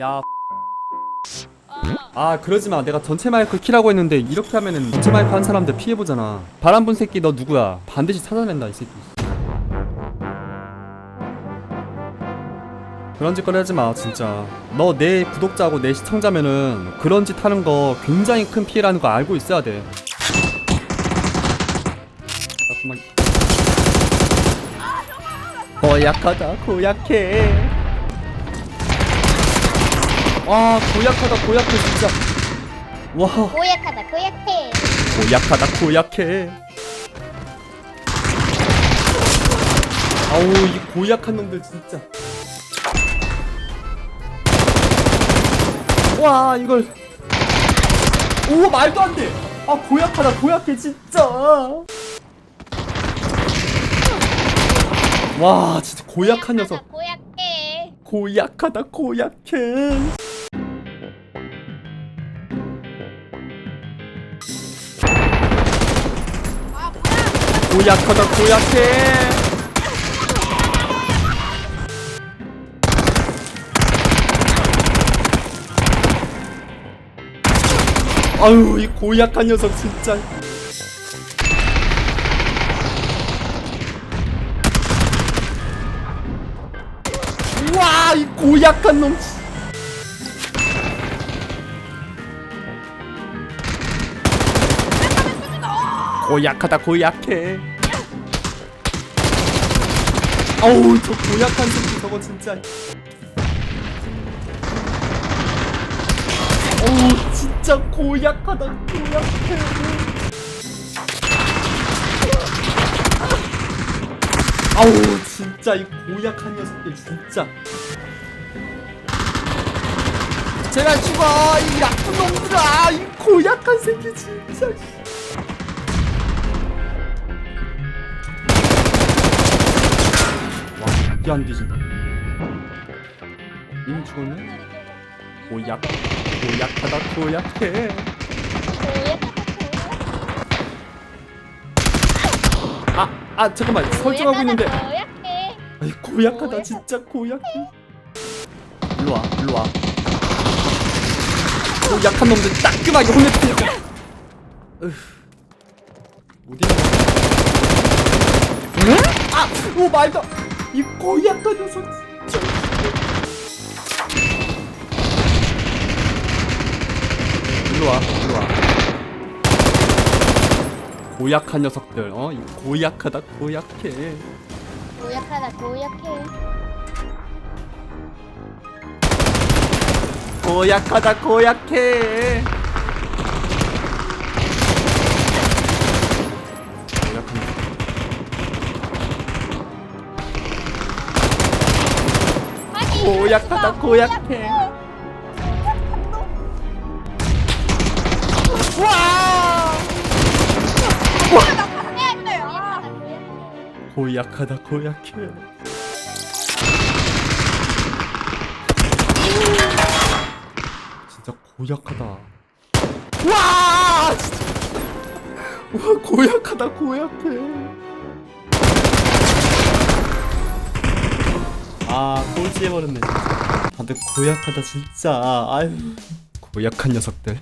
야. 아 그러지 마. 내가 전체 마이크 키라고 했는데 이렇게 하면은 전체 마이크 한 사람들 피해 보잖아. 바람분 새끼 너 누구야? 반드시 찾아낸다 이 새끼. 그런 짓거리 하지 마 진짜. 너 내 구독자고 내 시청자면은 그런 짓 하는 거 굉장히 큰 피해라는 거 알고 있어야 돼. 잠깐만. 고약하다 고약해. 와 고약하다 고약해 진짜. 와 고약하다 고약해 고약하다 고약해. 아우 이 고약한 놈들 진짜. 와 이걸. 오 말도 안 돼. 아 고약하다 고약해 진짜. 와 진짜 고약한 녀석. 고약해 고약하다 고약해. 고약하다 고약해. 아유 이 고약한 녀석 진짜. 와 이 고약한 놈. 고약하다 고약해. 어우 저 고약한 새끼 저거 진짜. 어우 진짜 고약하다 고약해. 아우 진짜 이 고약한 녀석들 진짜. 제발 죽어 이 나쁜 놈들아 이 고약한 새끼 진짜. 안 뒤진다. 이미 죽었네. 고약 고약하다 고약해. 아, 아 잠깐만 설정하고 있는데 고약해 아이 고약하다. 진짜 고약해 일로 와 일로 와 고약한 놈들 따끔하게 혼내주니까 어디 응? 아! 오 말도 이 고약한 녀석. 진짜 일로 와 일로 와. 고약한 녀석들 어? 이 고약하다 고약해. 고약하다 고약해. 고약하다 고약해 고약하다 고약해. 와! 고약하다 고약해. 진짜 고약하다. 와! 진짜. 와 고약하다 고약해 아 꼴찌해버렸네 다들 고약하다 진짜. 아유 고약한 녀석들